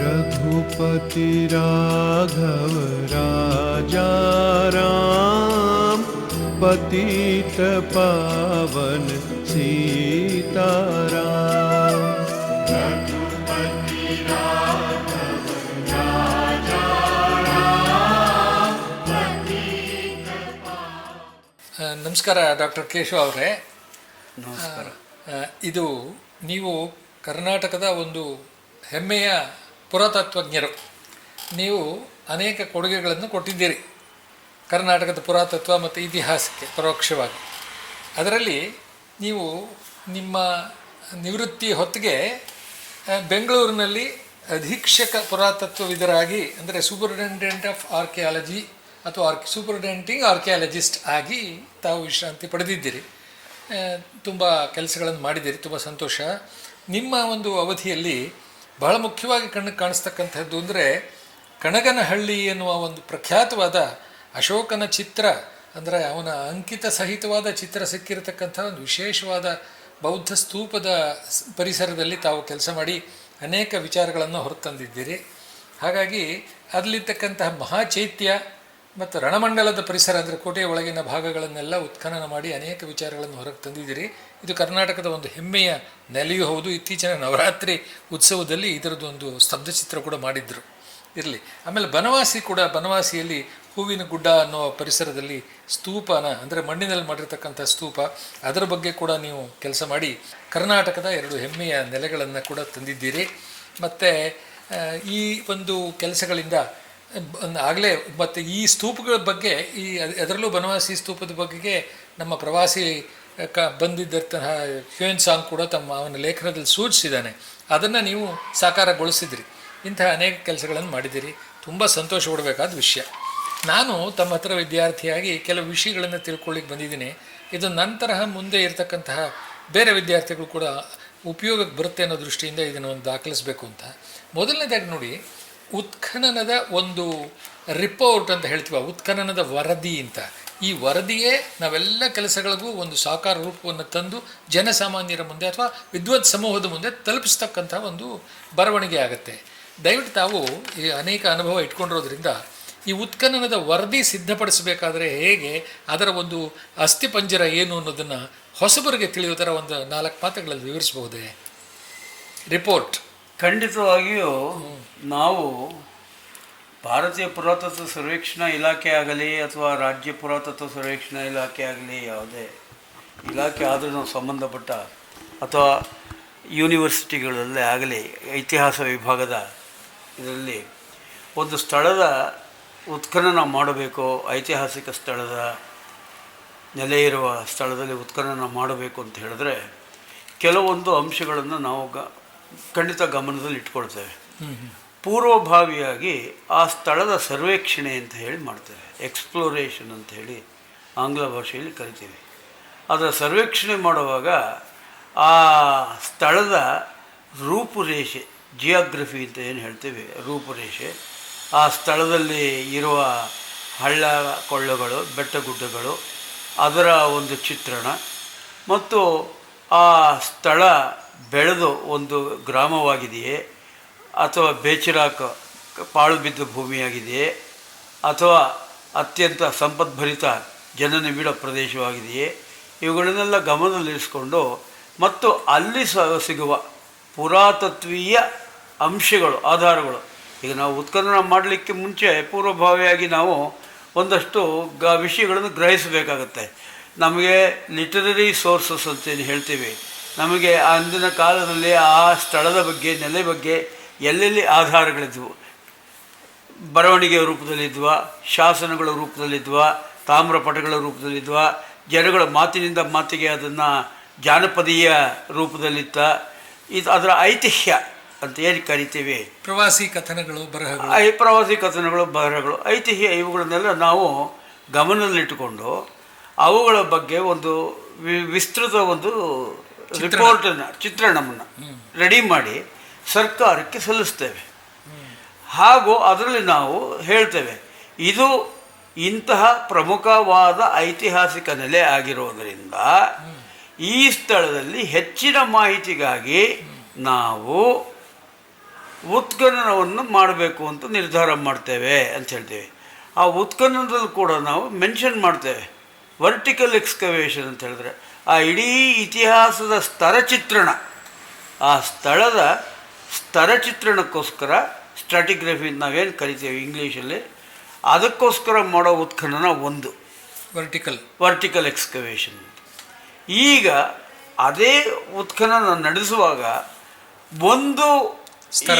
रघुपति राघव राजा राम पतित पावन सीताराम ಆ, ನಮಸ್ಕಾರ ಡಾಕ್ಟರ್ ಕೇಶವ ಅವರೇ ನಮಸ್ಕಾರ ಆ, ಇದು ನೀವು ಕರ್ನಾಟಕದ ಒಂದು ಹೆಮ್ಮೆಯ ಪುರಾತತ್ವಜ್ಞರು. ನೀವು ಅನೇಕ ಕೊಡುಗೆಗಳನ್ನು ಕೊಟ್ಟಿದ್ದೀರಿ. ಕರ್ನಾಟಕದ ಪುರಾತತ್ವ ಮತ್ತು ಇತಿಹಾಸಕ್ಕೆ ಪರೋಕ್ಷವಾಗಿ. ಅದರಲ್ಲಿ ನೀವು ನಿಮ್ಮ ನಿವೃತ್ತಿ ಹೊತ್ತಿಗೆ ಬೆಂಗಳೂರಿನಲ್ಲಿ ಅಧೀಕ್ಷಕ ಪುರಾತತ್ವವಿದರಾಗಿ, ಅಂದರೆ ಸೂಪರಿಂಟೆಂಡೆಂಟ್ ಆಫ್ ಆರ್ಕಿಯಾಲಜಿ ಅಥವಾ ಆರ್ಕಿ ಸೂಪರಿಂಟೆಂಡಿಂಗ್ ಆರ್ಕಿಯಾಲಜಿಸ್ಟ್ ಆಗಿ ತಾವು ವಿಶ್ರಾಂತಿ ಪಡೆದಿದ್ದೀರಿ. ತುಂಬ ಕೆಲಸಗಳನ್ನು ಮಾಡಿದ್ದೀರಿ, ತುಂಬ ಸಂತೋಷ. ನಿಮ್ಮ ಒಂದು ಅವಧಿಯಲ್ಲಿ ಬಹಳ ಮುಖ್ಯವಾಗಿ ಕಣ್ಣಿಗೆ ಕಾಣಿಸ್ತಕ್ಕಂಥದ್ದು ಅಂದರೆ ಕಣಗನಹಳ್ಳಿ ಎನ್ನುವ ಒಂದು ಪ್ರಖ್ಯಾತವಾದ ಅಶೋಕನ ಚಿತ್ರ, ಅಂದರೆ ಅವನ ಅಂಕಿತ ಸಹಿತವಾದ ಚಿತ್ರ ಸಿಕ್ಕಿರತಕ್ಕಂಥ ಒಂದು ವಿಶೇಷವಾದ ಬೌದ್ಧ ಸ್ತೂಪದ ಪರಿಸರದಲ್ಲಿ ತಾವು ಕೆಲಸ ಮಾಡಿ ಅನೇಕ ವಿಚಾರಗಳನ್ನು ಹೊರತಂದಿದ್ದೀರಿ. ಹಾಗಾಗಿ ಅಲ್ಲಿರ್ತಕ್ಕಂತಹ ಮಹಾಚೈತ್ಯ ಮತ್ತು ರಣಮಂಡಲದ ಪರಿಸರ ಅಂದರೆ ಕೋಟೆಯ ಒಳಗಿನ ಭಾಗಗಳನ್ನೆಲ್ಲ ಉತ್ಖನನ ಮಾಡಿ ಅನೇಕ ವಿಚಾರಗಳನ್ನು ಹೊರಗೆ ತಂದಿದ್ದೀರಿ. ಇದು ಕರ್ನಾಟಕದ ಒಂದು ಹೆಮ್ಮೆಯ ನೆಲೆಯೂ ಹೌದು. ಇತ್ತೀಚಿನ ನವರಾತ್ರಿ ಉತ್ಸವದಲ್ಲಿ ಇದರದ್ದೊಂದು ಸ್ತಬ್ಧಚಿತ್ರ ಕೂಡ ಮಾಡಿದ್ದರು ಇರಲಿ. ಆಮೇಲೆ ಬನವಾಸಿ ಕೂಡ ಬನವಾಸಿಯಲ್ಲಿ ಹೂವಿನ ಗುಡ್ಡ ಅನ್ನೋ ಪರಿಸರದಲ್ಲಿ ಸ್ತೂಪನ, ಅಂದರೆ ಮಣ್ಣಿನಲ್ಲಿ ಮಾಡಿರ್ತಕ್ಕಂಥ ಸ್ತೂಪ, ಅದರ ಬಗ್ಗೆ ಕೂಡ ನೀವು ಕೆಲಸ ಮಾಡಿ ಕರ್ನಾಟಕದ ಎರಡು ಹೆಮ್ಮೆಯ ನೆಲೆಗಳನ್ನು ಕೂಡ ತಂದಿದ್ದೀರಿ. ಮತ್ತು ಈ ಒಂದು ಕೆಲಸಗಳಿಂದ ಆಗಲೇ ಮತ್ತು ಈ ಸ್ತೂಪಗಳ ಬಗ್ಗೆ, ಈ ಅದರಲ್ಲೂ ಬನವಾಸಿ ಸ್ತೂಪದ ಬಗ್ಗೆ ನಮ್ಮ ಪ್ರವಾಸಿ ಕ ಬಂದಿದ್ದಂತಹ ಹ್ಯೂಯನ್ ಸಾಂಗ್ ಕೂಡ ತಮ್ಮ ಅವನ ಲೇಖನದಲ್ಲಿ ಸೂಚಿಸಿದ್ದಾನೆ. ಅದನ್ನು ನೀವು ಸಾಕಾರಗೊಳಿಸಿದಿರಿ. ಇಂತಹ ಅನೇಕ ಕೆಲಸಗಳನ್ನು ಮಾಡಿದ್ದೀರಿ. ತುಂಬ ಸಂತೋಷ ಪಡಬೇಕಾದ ವಿಷಯ. ನಾನು ತಮ್ಮ ಹತ್ರ ವಿದ್ಯಾರ್ಥಿಯಾಗಿ ಕೆಲವು ವಿಷಯಗಳನ್ನು ತಿಳ್ಕೊಳ್ಳಿಕ್ಕೆ ಬಂದಿದ್ದೀನಿ. ಇದು ನಂತರ ಮುಂದೆ ಇರತಕ್ಕಂತಹ ಬೇರೆ ವಿದ್ಯಾರ್ಥಿಗಳು ಕೂಡ ಉಪಯೋಗಕ್ಕೆ ಬರುತ್ತೆ ಅನ್ನೋ ದೃಷ್ಟಿಯಿಂದ ಇದನ್ನು ಒಂದು ದಾಖಲಿಸಬೇಕು ಅಂತ. ಮೊದಲನೇದಾಗಿ ನೋಡಿ, ಉತ್ಖನನದ ಒಂದು ರಿಪೋರ್ಟ್ ಅಂತ ಹೇಳ್ತೀವ, ಉತ್ಖನನದ ವರದಿ ಅಂತ. ಈ ವರದಿಯೇ ನಾವೆಲ್ಲ ಕೆಲಸಗಳಿಗೂ ಒಂದು ಸಾಕಾರ ರೂಪವನ್ನು ತಂದು ಜನಸಾಮಾನ್ಯರ ಮುಂದೆ ಅಥವಾ ವಿದ್ವತ್ ಸಮೂಹದ ಮುಂದೆ ತಲುಪಿಸ್ತಕ್ಕಂಥ ಒಂದು ಬರವಣಿಗೆ ಆಗುತ್ತೆ. ದಯವಿಟ್ಟು ತಾವು ಈ ಅನೇಕ ಅನುಭವ ಇಟ್ಕೊಂಡಿರೋದ್ರಿಂದ ಈ ಉತ್ಖನನದ ವರದಿ ಸಿದ್ಧಪಡಿಸಬೇಕಾದ್ರೆ ಹೇಗೆ ಅದರ ಒಂದು ಅಸ್ಥಿಪಂಜರ ಏನು ಅನ್ನೋದನ್ನು ಹೊಸಬರಿಗೆ ತಿಳಿಯೋ ಥರ ಒಂದು ನಾಲ್ಕು ಮಾತುಗಳಲ್ಲಿ ವಿವರಿಸಬಹುದೇ? ರಿಪೋರ್ಟ್. ಖಂಡಿತವಾಗಿಯೂ ನಾವು ಭಾರತೀಯ ಪುರಾತತ್ವ ಸರ್ವೇಕ್ಷಣಾ ಇಲಾಖೆ ಆಗಲಿ ಅಥವಾ ರಾಜ್ಯ ಪುರಾತತ್ವ ಸರ್ವೇಕ್ಷಣಾ ಇಲಾಖೆ ಆಗಲಿ ಯಾವುದೇ ಇಲಾಖೆ ಆದರೂ ನಾವು ಸಂಬಂಧಪಟ್ಟ ಅಥವಾ ಯೂನಿವರ್ಸಿಟಿಗಳಲ್ಲೇ ಆಗಲಿ, ಇತಿಹಾಸ ವಿಭಾಗದ ಇದರಲ್ಲಿ ಒಂದು ಸ್ಥಳದ ಉತ್ಖನನ ಮಾಡಬೇಕು, ಐತಿಹಾಸಿಕ ಸ್ಥಳದ ನೆಲೆ ಇರುವ ಸ್ಥಳದಲ್ಲಿ ಉತ್ಖನನ ಮಾಡಬೇಕು ಅಂತ ಹೇಳಿದ್ರೆ ಕೆಲವೊಂದು ಅಂಶಗಳನ್ನು ನಾವು ಗ, ಖಂಡಿತ ಗಮನದಲ್ಲಿ ಇಟ್ಕೊಳ್ತೇವೆ ಪೂರ್ವಭಾವಿಯಾಗಿ ಆ ಸ್ಥಳದ ಸರ್ವೇಕ್ಷಣೆ ಅಂತ ಹೇಳಿ ಮಾಡ್ತೇವೆ. ಎಕ್ಸ್ಪ್ಲೋರೇಷನ್ ಅಂತ ಹೇಳಿ ಆಂಗ್ಲ ಭಾಷೆಯಲ್ಲಿ ಕರಿತೀವಿ. ಅದರ ಸರ್ವೇಕ್ಷಣೆ ಮಾಡುವಾಗ ಆ ಸ್ಥಳದ ರೂಪುರೇಷೆ ಜಿಯೋಗ್ರಫಿ ಅಂತ ಏನು ಹೇಳ್ತೀವಿ? ರೂಪುರೇಷೆ, ಆ ಸ್ಥಳದಲ್ಲಿ ಇರುವ ಹಳ್ಳ, ಕೊಳ್ಳಗಳು ಬೆಟ್ಟ ಗುಡ್ಡಗಳು ಅದರ ಒಂದು ಚಿತ್ರಣ ಮತ್ತು ಆ ಸ್ಥಳ ಬೆಳೆದು ಒಂದು ಗ್ರಾಮವಾಗಿದೆಯೇ ಅಥವಾ ಬೇಚಿರಾಕ ಪಾಳು ಬಿದ್ದ ಭೂಮಿಯಾಗಿದೆಯೇ ಅಥವಾ ಅತ್ಯಂತ ಸಂಪದ್ಭರಿತ ಜನನಿಬಿಡ ಪ್ರದೇಶವಾಗಿದೆಯೇ, ಇವುಗಳನ್ನೆಲ್ಲ ಗಮನದಲ್ಲಿರಿಸಿಕೊಂಡು ಮತ್ತು ಅಲ್ಲಿ ಸ ಸಿಗುವ ಪುರಾತತ್ವೀಯ ಅಂಶಗಳು, ಆಧಾರಗಳು. ಈಗ ನಾವು ಉತ್ಖನನ ಮಾಡಲಿಕ್ಕೆ ಮುಂಚೆ ಪೂರ್ವಭಾವಿಯಾಗಿ ನಾವು ಒಂದಷ್ಟು ಗ ವಿಷಯಗಳನ್ನು ಗ್ರಹಿಸಬೇಕಾಗತ್ತೆ. ನಮಗೆ ಲಿಟರರಿ ಸೋರ್ಸಸ್ ಅಂತೇನು ಹೇಳ್ತೀವಿ. ನಮಗೆ ಅಂದಿನ ಕಾಲದಲ್ಲಿ ಆ ಸ್ಥಳದ ಬಗ್ಗೆ, ನೆಲೆ ಬಗ್ಗೆ ಎಲ್ಲೆಲ್ಲಿ ಆಧಾರಗಳಿದ್ವು? ಬರವಣಿಗೆಯ ರೂಪದಲ್ಲಿದ್ವ ಶಾಸನಗಳ ರೂಪದಲ್ಲಿದ್ವ ತಾಮ್ರಪಟಗಳ ರೂಪದಲ್ಲಿದ್ವ ಜನಗಳ ಮಾತಿನಿಂದ ಮಾತಿಗೆ ಅದನ್ನು ಜಾನಪದೀಯ ರೂಪದಲ್ಲಿತ್ತ. ಇದು ಅದರ ಐತಿಹ್ಯ ಅಂತ ಏನು ಕರಿತೀವಿ? ಪ್ರವಾಸಿ ಕಥನಗಳು ಬರಹಗಳು. ಐ ಪ್ರವಾಸಿ ಕಥನಗಳು ಬರಹಗಳು ಐತಿಹ್ಯ ಇವುಗಳನ್ನೆಲ್ಲ ನಾವು ಗಮನದಲ್ಲಿಟ್ಟುಕೊಂಡು ಅವುಗಳ ಬಗ್ಗೆ ಒಂದು ವಿ- ವಿಸ್ತೃತ ಒಂದು ರಿಪೋರ್ಟನ್ನು ಚಿತ್ರಣವನ್ನು ರೆಡಿ ಮಾಡಿ ಸರ್ಕಾರಕ್ಕೆ ಸಲ್ಲಿಸ್ತೇವೆ. ಹಾಗೂ ಅದರಲ್ಲಿ ನಾವು ಹೇಳ್ತೇವೆ ಇದು ಇಂತಹ ಪ್ರಮುಖವಾದ ಐತಿಹಾಸಿಕ ನೆಲೆ ಆಗಿರೋದರಿಂದ ಈ ಸ್ಥಳದಲ್ಲಿ ಹೆಚ್ಚಿನ ಮಾಹಿತಿಗಾಗಿ ನಾವು ಉತ್ಖನನವನ್ನು ಮಾಡಬೇಕು ಅಂತ ನಿರ್ಧಾರ ಮಾಡ್ತೇವೆ ಅಂತ ಹೇಳ್ತೇವೆ. ಆ ಉತ್ಖನನದಲ್ಲಿ ಕೂಡ ನಾವು ಮೆನ್ಷನ್ ಮಾಡ್ತೇವೆ ವರ್ಟಿಕಲ್ ಎಕ್ಸ್ಕವೇಷನ್ ಅಂತ ಹೇಳಿದ್ರೆ ಆ ಇಡೀ ಇತಿಹಾಸದ ಸ್ತರ ಚಿತ್ರಣ ಆ ಸ್ಥಳದ ಸ್ತರ ಚಿತ್ರಣಕ್ಕೋಸ್ಕರ ಸ್ಟ್ರಾಟಿಗ್ರಫಿ ನಾವೇನು ಕರಿತೀವಿ ಇಂಗ್ಲೀಷಲ್ಲಿ? ಅದಕ್ಕೋಸ್ಕರ ಮಾಡೋ ಉತ್ಖನನ ಒಂದು. ವರ್ಟಿಕಲ್ ವರ್ಟಿಕಲ್ ಎಕ್ಸ್ಕವೇಷನ್ ಈಗ ಅದೇ ಉತ್ಖನನ ನಡೆಸುವಾಗ ಒಂದು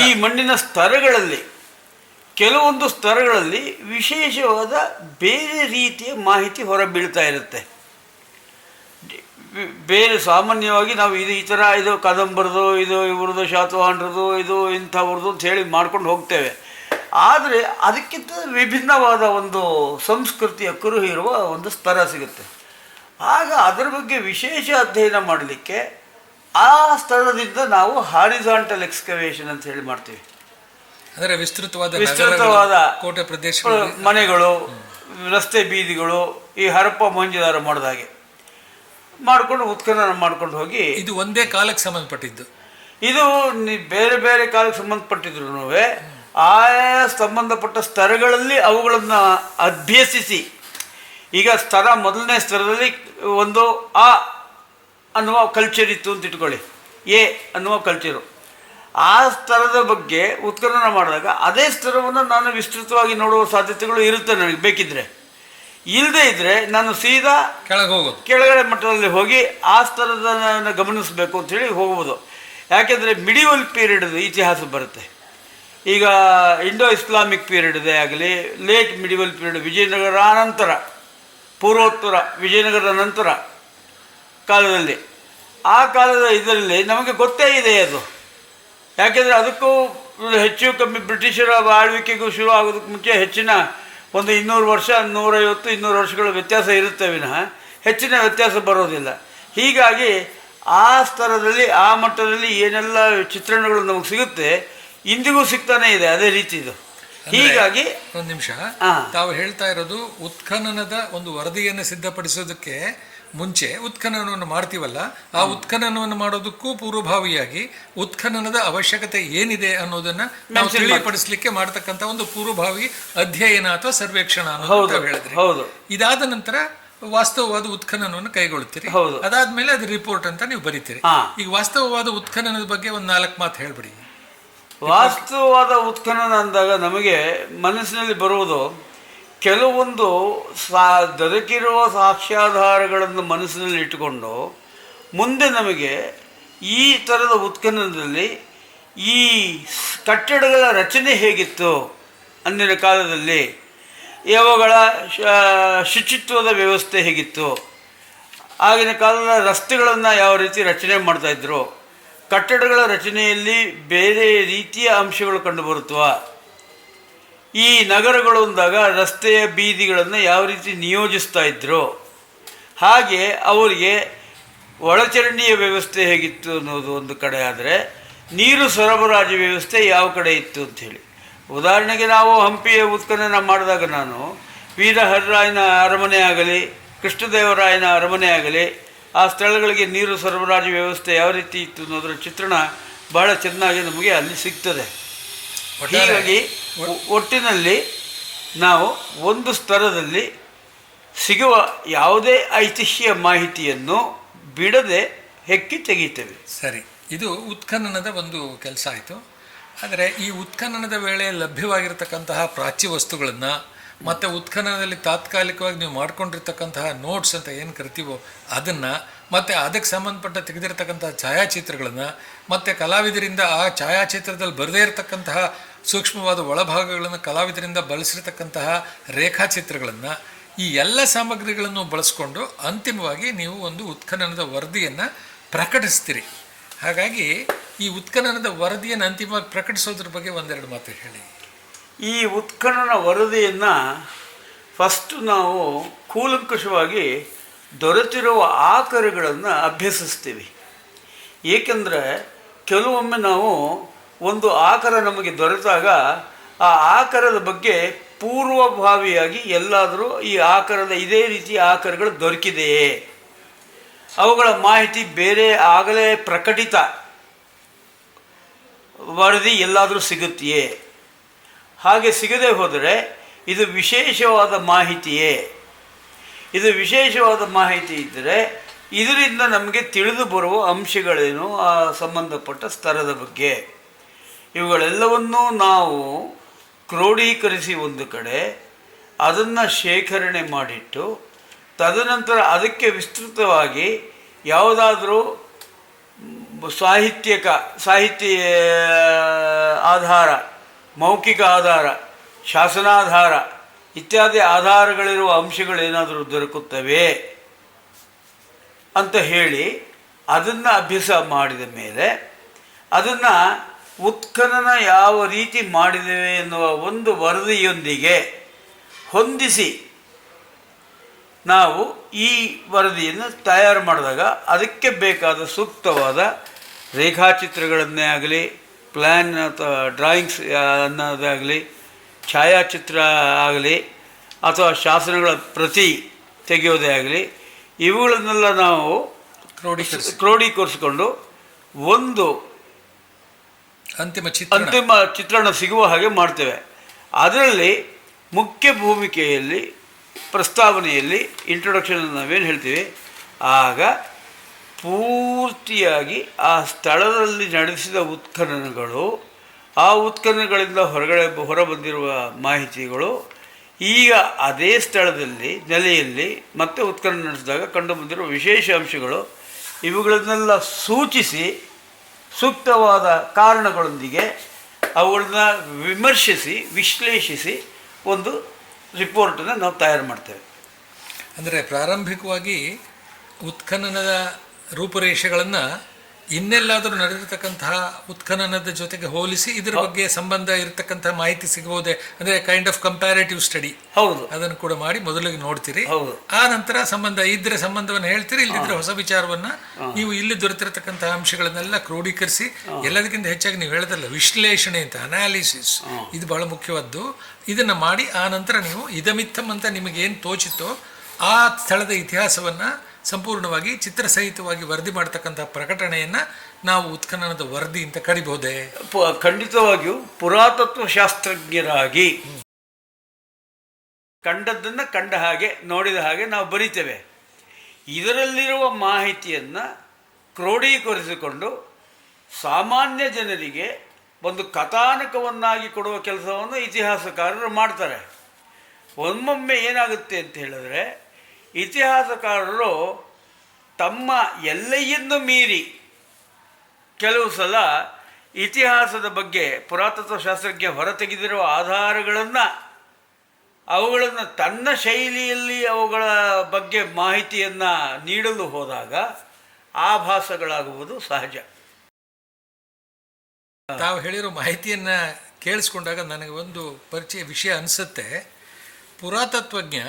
ಈ ಮಣ್ಣಿನ ಸ್ತರಗಳಲ್ಲಿ ಕೆಲವೊಂದು ಸ್ತರಗಳಲ್ಲಿ ವಿಶೇಷವಾದ ಬೇರೆ ರೀತಿಯ ಮಾಹಿತಿ ಹೊರಬೀಳ್ತಾ ಇರುತ್ತೆ. ಬೇರೆ ಸಾಮಾನ್ಯವಾಗಿ ನಾವು ಇದು ಈ ಥರ ಇದು ಕದಂಬರದು ಇದು ಇವ್ರದ್ದು ಶಾತವಾಹನರದು ಇದು ಇಂಥವ್ರದ್ದು ಅಂತ ಹೇಳಿ ಮಾಡ್ಕೊಂಡು ಹೋಗ್ತೇವೆ. ಆದರೆ ಅದಕ್ಕಿಂತ ವಿಭಿನ್ನವಾದ ಒಂದು ಸಂಸ್ಕೃತಿಯ ಕುರುಹು ಇರುವ ಒಂದು ಸ್ತರ ಸಿಗುತ್ತೆ. ಆಗ ಅದರ ಬಗ್ಗೆ ವಿಶೇಷ ಅಧ್ಯಯನ ಮಾಡಲಿಕ್ಕೆ ಆ ಸ್ಥಳದಿಂದ ನಾವು ಹಾರಿಜಾಂಟಲ್ ಎಕ್ಸ್ಕವೇಷನ್ ಅಂತ ಹೇಳಿ ಮಾಡ್ತೀವಿ. ಅಂದರೆ ವಿಸ್ತೃತವಾದ ವಿಸ್ತೃತವಾದ ಕೋಟೆ ಪ್ರದೇಶಗಳು. ಮನೆಗಳು ರಸ್ತೆ ಬೀದಿಗಳು ಈ ಹರಪ್ಪ ಮೊಹಂಜದಾರ ಮಾಡಿದಾಗೆ ಮಾಡ್ಕೊಂಡು ಉತ್ಖನನ ಮಾಡ್ಕೊಂಡು ಹೋಗಿ ಇದು ಒಂದೇ ಕಾಲಕ್ಕೆ ಸಂಬಂಧಪಟ್ಟಿದ್ದು. ಇದು ಬೇರೆ ಬೇರೆ ಕಾಲಕ್ಕೆ ಸಂಬಂಧಪಟ್ಟಿದ್ರು ಆಯಾ ಸಂಬಂಧಪಟ್ಟ ಸ್ತರಗಳಲ್ಲಿ ಅವುಗಳನ್ನು ಅಭ್ಯಸಿಸಿ. ಈಗ ಸ್ತರ ಮೊದಲನೇ ಸ್ತರದಲ್ಲಿ ಒಂದು ಆ ಅನ್ನುವ ಕಲ್ಚರ್ ಇತ್ತು ಅಂತ ಇಟ್ಕೊಳ್ಳಿ. ಎ ಅನ್ನುವ ಕಲ್ಚರು ಆ ಸ್ತರದ ಬಗ್ಗೆ ಉತ್ಖನನ ಮಾಡಿದಾಗ ಅದೇ ಸ್ತರವನ್ನು ನಾನು ವಿಸ್ತೃತವಾಗಿ ನೋಡುವ ಸಾಧ್ಯತೆಗಳು ಇರುತ್ತೆ ನನಗೆ ಬೇಕಿದ್ರೆ. ಇಲ್ಲದೇ ಇದ್ದರೆ ನಾನು ಸೀದಾ ಕೆಳಗೆ ಹೋಗೋದು. ಕೆಳಗಡೆ ಮಟ್ಟದಲ್ಲಿ ಹೋಗಿ ಆ ಸ್ಥಳದ ಗಮನಿಸಬೇಕು ಅಂತೇಳಿ ಹೋಗ್ಬೋದು. ಯಾಕೆಂದರೆ ಮಿಡಿವಲ್ ಪೀರಿಯಡ್ ಇತಿಹಾಸ ಬರುತ್ತೆ. ಈಗ ಇಂಡೋ ಇಸ್ಲಾಮಿಕ್ ಪೀರಿಯಡ್ದೇ ಆಗಲಿ ಲೇಟ್ ಮಿಡಿವಲ್ ಪೀರಿಯಡ್ ವಿಜಯನಗರ ನಂತರ ಪೂರ್ವೋತ್ತರ ವಿಜಯನಗರದ ನಂತರ ಕಾಲದಲ್ಲಿ. ಆ ಕಾಲದ ಇದರಲ್ಲಿ ನಮಗೆ ಗೊತ್ತೇ ಇದೆ ಅದು. ಯಾಕೆಂದರೆ ಅದಕ್ಕೂ ಹೆಚ್ಚು ಕಮ್ಮಿ ಬ್ರಿಟಿಷರ ಆಳ್ವಿಕೆಗೂ ಶುರು ಆಗೋದಕ್ಕೆ ಮುಂಚೆ ಹೆಚ್ಚಿನ ಒಂದು ಇನ್ನೂರು ವರ್ಷ ನೂರೈವತ್ತು ಇನ್ನೂರು ವರ್ಷಗಳ ವ್ಯತ್ಯಾಸ ಇರುತ್ತೆ ವಿನಃ. ಹೆಚ್ಚಿನ ವ್ಯತ್ಯಾಸ ಬರೋದಿಲ್ಲ. ಹೀಗಾಗಿ ಆ ಸ್ತರದಲ್ಲಿ ಆ ಮಟ್ಟದಲ್ಲಿ ಏನೆಲ್ಲ ಚಿತ್ರಣಗಳು ನಮಗೆ ಸಿಗುತ್ತೆ ಇಂದಿಗೂ ಸಿಗ್ತಾನೆ ಇದೆ ಅದೇ ರೀತಿ ಇದು. ಹೀಗಾಗಿ ಒಂದು ನಿಮಿಷ. ಹಾ. ತಾವು ಹೇಳ್ತಾ ಇರೋದು ಉತ್ಖನನದ ಒಂದು ವರದಿಯನ್ನು ಸಿದ್ಧಪಡಿಸೋದಕ್ಕೆ ಮುಂಚೆ ಉತ್ಖನನವನ್ನು ಮಾಡ್ತೀವಲ್ಲ ಆ ಉತ್ಖನನವನ್ನು ಮಾಡೋದಕ್ಕೂ ಪೂರ್ವಭಾವಿಯಾಗಿ ಉತ್ಖನನದ ಅವಶ್ಯಕತೆ ಏನಿದೆ ಅನ್ನೋದನ್ನ ನಾವು ತಿಳಿಪಡಿಸಲಿಕ್ಕೆ ಮಾಡತಕ್ಕಂತ ಒಂದು ಪೂರ್ವಭಾವಿ ಅಧ್ಯಯನ ಅಥವಾ ಸರ್ವೇಕ್ಷಣ ಅನ್ನೋದು ಹೇಳಿದ್ರೆ. ಹೌದು. ಇದಾದ ನಂತರ ವಾಸ್ತವವಾದ ಉತ್ಖನನವನ್ನು ಕೈಗೊಳ್ತೀರಿ. ಹೌದು. ಅದಾದ್ಮೇಲೆ ಅದು ರಿಪೋರ್ಟ್ ಅಂತ ನೀವು ಬರೀತೀರಿ. ಈಗ ವಾಸ್ತವವಾದ ಉತ್ಖನನದ ಬಗ್ಗೆ ಒಂದು ನಾಲ್ಕು ಮಾತು ಹೇಳ್ಬಿಡಿ. ವಾಸ್ತವವಾದ ಉತ್ಖನನ ಅಂದಾಗ ನಮಗೆ ಮನಸ್ಸಿನಲ್ಲಿ ಬರುವುದು ಕೆಲವೊಂದು ಸಾ ದೊರಕಿರುವ ಸಾಕ್ಷ್ಯಾಧಾರಗಳನ್ನು ಮನಸ್ಸಿನಲ್ಲಿ ಇಟ್ಟುಕೊಂಡು ಮುಂದೆ ನಮಗೆ ಈ ಥರದ ಉತ್ಖನನದಲ್ಲಿ ಈ ಕಟ್ಟಡಗಳ ರಚನೆ ಹೇಗಿತ್ತು ಅಂದಿನ ಕಾಲದಲ್ಲಿ, ಯಾವಗಳ ಶ- ಶುಚಿತ್ವದ ವ್ಯವಸ್ಥೆ ಹೇಗಿತ್ತು, ಆಗಿನ ಕಾಲದ ರಸ್ತೆಗಳನ್ನು ಯಾವ ರೀತಿ ರಚನೆ ಮಾಡ್ತಾಯಿದ್ರು ಕಟ್ಟಡಗಳ ರಚನೆಯಲ್ಲಿ ಬೇರೆ ರೀತಿಯ ಅಂಶಗಳು ಕಂಡುಬರುತ್ತವಾ ಈ ನಗರಗಳು ಅಂದಾಗ ರಸ್ತೆಯ ಬೀದಿಗಳನ್ನು ಯಾವ ರೀತಿ ನಿಯೋಜಿಸ್ತಾ ಇದ್ರು ಹಾಗೆ ಅವರಿಗೆ ಒಳಚರಂಡಿಯ ವ್ಯವಸ್ಥೆ ಹೇಗಿತ್ತು ಅನ್ನೋದು ಒಂದು ಕಡೆ ಆದರೆ ನೀರು ಸರಬರಾಜು ವ್ಯವಸ್ಥೆ ಯಾವ ಕಡೆ ಇತ್ತು ಅಂಥೇಳಿ ಉದಾಹರಣೆಗೆ ನಾವು ಹಂಪಿಯ ಉತ್ಖನನ ಮಾಡಿದಾಗ ನಾನು ವೀರಹರ್ರಾಯನ ಅರಮನೆ ಆಗಲಿ, ಕೃಷ್ಣದೇವರಾಯನ ಅರಮನೆ ಆಗಲಿ, ಆ ಸ್ಥಳಗಳಿಗೆ ನೀರು ಸರಬರಾಜು ವ್ಯವಸ್ಥೆ ಯಾವ ರೀತಿ ಇತ್ತು ಅನ್ನೋದರ ಚಿತ್ರಣ ಬಹಳ ಚೆನ್ನಾಗಿ ನಮಗೆ ಅಲ್ಲಿ ಸಿಗ್ತದೆ. ಹೀಗಾಗಿ ಒಟ್ಟಿನಲ್ಲಿ ನಾವು ಒಂದು ಸ್ತರದಲ್ಲಿ ಸಿಗುವ ಯಾವುದೇ ಐತಿಹ್ಯ ಮಾಹಿತಿಯನ್ನು ಬಿಡದೆ ಹೆಕ್ಕಿ ತೆಗೀತೇವೆ ಸರಿ ಇದು ಉತ್ಖನನದ ಒಂದು ಕೆಲಸ ಆಯಿತು. ಆದರೆ ಈ ಉತ್ಖನನದ ವೇಳೆ ಲಭ್ಯವಾಗಿರತಕ್ಕಂತಹ ಪ್ರಾಚ್ಯ ವಸ್ತುಗಳನ್ನು ಮತ್ತು ಉತ್ಖನನದಲ್ಲಿ ತಾತ್ಕಾಲಿಕವಾಗಿ ನೀವು ಮಾಡ್ಕೊಂಡಿರ್ತಕ್ಕಂತಹ ನೋಟ್ಸ್ ಅಂತ ಏನು ಕರಿತೀವೋ ಅದನ್ನು ಮತ್ತು ಅದಕ್ಕೆ ಸಂಬಂಧಪಟ್ಟ ತೆಗೆದಿರತಕ್ಕಂತಹ ಛಾಯಾಚಿತ್ರಗಳನ್ನು ಮತ್ತು ಕಲಾವಿದರಿಂದ ಆ ಛಾಯಾಚಿತ್ರದಲ್ಲಿ ಬರದೇ ಇರತಕ್ಕಂತಹ ಸೂಕ್ಷ್ಮವಾದ ಒಳಭಾಗಗಳನ್ನು ಕಲಾವಿದರಿಂದ ಬಳಸಿರತಕ್ಕಂತಹ ರೇಖಾಚಿತ್ರಗಳನ್ನು ಈ ಎಲ್ಲ ಸಾಮಗ್ರಿಗಳನ್ನು ಬಳಸ್ಕೊಂಡು ಅಂತಿಮವಾಗಿ ನೀವು ಒಂದು ಉತ್ಖನನದ ವರದಿಯನ್ನು ಪ್ರಕಟಿಸ್ತೀರಿ. ಹಾಗಾಗಿ ಈ ಉತ್ಖನನದ ವರದಿಯನ್ನು ಅಂತಿಮವಾಗಿ ಪ್ರಕಟಿಸೋದ್ರ ಬಗ್ಗೆ ಒಂದೆರಡು ಮಾತು ಹೇಳಿ. ಈ ಉತ್ಖನನ ವರದಿಯನ್ನು ಫಸ್ಟ್ ನಾವು ಕೂಲಂಕುಷವಾಗಿ ದೊರೆತಿರುವ ಆಕರಗಳನ್ನು ಅಭ್ಯಸಿಸ್ತೀವಿ. ಏಕೆಂದರೆ ಕೆಲವೊಮ್ಮೆ ನಾವು ಒಂದು ಆಕರ ನಮಗೆ ದೊರೆತಾಗ ಆ ಆಕರದ ಬಗ್ಗೆ ಪೂರ್ವಭಾವಿಯಾಗಿ ಎಲ್ಲಾದರೂ ಈ ಆಕರದ ಇದೇ ರೀತಿ ಆಕರಗಳು ದೊರಕಿದೆಯೇ? ಅವುಗಳ ಮಾಹಿತಿ ಬೇರೆ ಆಗಲೇ ಪ್ರಕಟಿತ. ವರದಿ ಎಲ್ಲಾದರೂ ಸಿಗುತ್ತೆಯೇ? ಹಾಗೆ ಸಿಗದೆ ಹೋದರೆ ಇದು ವಿಶೇಷವಾದ ಮಾಹಿತಿಯೇ? ಇದು ವಿಶೇಷವಾದ ಮಾಹಿತಿ ಇದ್ದರೆ ಇದರಿಂದ ನಮಗೆ ತಿಳಿದು ಬರುವ ಅಂಶಗಳೇನು? ಆ ಸಂಬಂಧಪಟ್ಟ ಸ್ತರದ ಬಗ್ಗೆ. ಇವುಗಳೆಲ್ಲವನ್ನೂ ನಾವು ಕ್ರೋಢೀಕರಿಸಿ ಒಂದು ಕಡೆ, ಅದನ್ನು ಶೇಖರಣೆ ಮಾಡಿಟ್ಟು, ತದನಂತರ ಅದಕ್ಕೆ ವಿಸ್ತೃತವಾಗಿ ಯಾವುದಾದರೂ ಸಾಹಿತ್ಯಕ ಸಾಹಿತ್ಯ ಆಧಾರ, ಮೌಖಿಕ ಆಧಾರ, ಶಾಸನಾಧಾರ ಇತ್ಯಾದಿ ಆಧಾರಗಳಿರುವ ಅಂಶಗಳೇನಾದರೂ ದೊರಕುತ್ತವೆ ಅಂತ ಹೇಳಿ ಅದನ್ನು ಅಭ್ಯಾಸ ಮಾಡಿದ ಮೇಲೆ ಅದನ್ನು ಉತ್ಖನನ ಯಾವ ರೀತಿ ಮಾಡಿದ್ದೇವೆ ಎನ್ನುವ ಒಂದು ವರದಿಯೊಂದಿಗೆ ಹೊಂದಿಸಿ ನಾವು ಈ ವರದಿಯನ್ನು ತಯಾರು ಮಾಡಿದಾಗ ಅದಕ್ಕೆ ಬೇಕಾದ ಸೂಕ್ತವಾದ ರೇಖಾಚಿತ್ರಗಳನ್ನೇ ಆಗಲಿ ಪ್ಲ್ಯಾನ್ ಅಥವಾ ಡ್ರಾಯಿಂಗ್ಸ್ ಅನ್ನೋದಾಗಲಿ ಛಾಯಾಚಿತ್ರ ಆಗಲಿ ಅಥವಾ ಶಾಸನಗಳ ಪ್ರತಿ ತೆಗೆಯೋದೇ ಆಗಲಿ ಇವುಗಳನ್ನೆಲ್ಲ ನಾವು ಕ್ರೋಢೀಕರಿಸಿ ಕ್ರೋಢೀಕರಿಸಿಕೊಂಡು ಒಂದು ಅಂತಿಮ ಚಿತ್ರ ಅಂತಿಮ ಚಿತ್ರಣ ಸಿಗುವ ಹಾಗೆ ಮಾಡ್ತೇವೆ. ಅದರಲ್ಲಿ ಮುಖ್ಯ ಭೂಮಿಕೆಯಲ್ಲಿ, ಪ್ರಸ್ತಾವನೆಯಲ್ಲಿ ಇಂಟ್ರೊಡಕ್ಷನ್ ನಾವೇನು ಹೇಳ್ತೀವಿ? ಆಗ ಪೂರ್ತಿಯಾಗಿ ಆ ಸ್ಥಳದಲ್ಲಿ ನಡೆಸಿದ ಉತ್ಖನನಗಳು, ಆ ಉತ್ಖನನಗಳಿಂದ ಹೊರಗಡೆ ಹೊರಬಂದಿರುವ ಮಾಹಿತಿಗಳು, ಈಗ ಅದೇ ಸ್ಥಳದಲ್ಲಿ, ನೆಲೆಯಲ್ಲಿ ಮತ್ತೆ ಉತ್ಖನನ ನಡೆಸಿದಾಗ ಕಂಡುಬಂದಿರುವ ವಿಶೇಷ ಅಂಶಗಳು, ಇವುಗಳನ್ನೆಲ್ಲ ಸೂಚಿಸಿ ಸೂಕ್ತವಾದ ಕಾರಣಗಳೊಂದಿಗೆ ಅವುಗಳನ್ನ ವಿಮರ್ಶಿಸಿ ವಿಶ್ಲೇಷಿಸಿ ಒಂದು ರಿಪೋರ್ಟನ್ನು ನಾವು ತಯಾರು ಮಾಡ್ತೇವೆ. ಅಂದರೆ ಪ್ರಾರಂಭಿಕವಾಗಿ ಉತ್ಖನನದ ರೂಪುರೇಷೆಗಳನ್ನು ಇನ್ನೆಲ್ಲಾದರೂ ನಡೆದಿರ್ತಕ್ಕಂತಹ ಉತ್ಖನನದ ಜೊತೆಗೆ ಹೋಲಿಸಿ ಇದರ ಬಗ್ಗೆ ಸಂಬಂಧ ಇರತಕ್ಕಂತಹ ಮಾಹಿತಿ ಸಿಗಬಹುದೇ? ಅಂದ್ರೆ ಕೈಂಡ್ ಆಫ್ ಕಂಪ್ಯಾರೇಟಿವ್ ಸ್ಟಡಿ ಹೌದು. ಅದನ್ನು ಕೂಡ ಮಾಡಿ ಮೊದಲಿಗೆ ನೋಡ್ತೀರಿ. ಹೌದು. ಆ ನಂತರ ಸಂಬಂಧ ಇದ್ರೆ ಸಂಬಂಧವನ್ನು ಹೇಳ್ತೀರಿ ಇಲ್ಲದಿದ್ರೆ ಹೊಸ ವಿಚಾರವನ್ನ ನೀವು ಇಲ್ಲಿ ದೊರೆತಿರತಕ್ಕಂತಹ ಅಂಶಗಳನ್ನೆಲ್ಲ ಕ್ರೋಢೀಕರಿಸಿ ಎಲ್ಲದಕ್ಕಿಂತ ಹೆಚ್ಚಾಗಿ ನೀವು ಹೇಳದಲ್ಲ ವಿಶ್ಲೇಷಣೆ ಅಂತ ಅನಾಲಿಸಿಸ್ ಇದು ಬಹಳ ಮುಖ್ಯವಾದ್ದು. ಇದನ್ನ ಮಾಡಿ ಆ ನಂತರ ನೀವು ಇದಮಿತ್ತಂ ಅಂತ ನಿಮಗೆ ಏನು ತೋಚಿತೋ ಆ ಸ್ಥಳದ ಇತಿಹಾಸವನ್ನ ಸಂಪೂರ್ಣವಾಗಿ ಚಿತ್ರಸಹಿತವಾಗಿ ವರದಿ ಮಾಡತಕ್ಕಂತಹ ಪ್ರಕಟಣೆಯನ್ನು ನಾವು ಉತ್ಖನನದ ವರದಿ ಅಂತ ಕರಿಬಹುದೇ? ಖಂಡಿತವಾಗಿಯೂ ಪುರಾತತ್ವ ಶಾಸ್ತ್ರಜ್ಞರಾಗಿ ಕಂಡದ್ದನ್ನು ಕಂಡ ಹಾಗೆ, ನೋಡಿದ ಹಾಗೆ ನಾವು ಬರೀತೇವೆ. ಇದರಲ್ಲಿರುವ ಮಾಹಿತಿಯನ್ನು ಕ್ರೋಢೀಕರಿಸಿಕೊಂಡು ಸಾಮಾನ್ಯ ಜನರಿಗೆ ಒಂದು ಕಥಾನಕವನ್ನಾಗಿ ಕೊಡುವ ಕೆಲಸವನ್ನು ಇತಿಹಾಸಕಾರರು ಮಾಡ್ತಾರೆ. ಒಮ್ಮೊಮ್ಮೆ ಏನಾಗುತ್ತೆ ಅಂತ ಹೇಳಿದ್ರೆ ಇತಿಹಾಸಕಾರರು ತಮ್ಮ ಎಲ್ಲೆಯನ್ನು ಮೀರಿ ಕೆಲವು ಸಲ ಇತಿಹಾಸದ ಬಗ್ಗೆ ಪುರಾತತ್ವ ಶಾಸ್ತ್ರಕ್ಕೆ ಹೊರತೆಗೆದಿರುವ ಆಧಾರಗಳನ್ನು, ಅವುಗಳನ್ನು ತನ್ನ ಶೈಲಿಯಲ್ಲಿ ಅವುಗಳ ಬಗ್ಗೆ ಮಾಹಿತಿಯನ್ನು ನೀಡಲು ಹೋದಾಗ ಆಭಾಸಗಳಾಗುವುದು ಸಹಜ. ತಾವು ಹೇಳಿರೋ ಮಾಹಿತಿಯನ್ನು ಕೇಳಿಸ್ಕೊಂಡಾಗ ನನಗೆ ಒಂದು ಪರಿಚಯ ವಿಷಯ ಅನಿಸುತ್ತೆ. ಪುರಾತತ್ವಜ್ಞ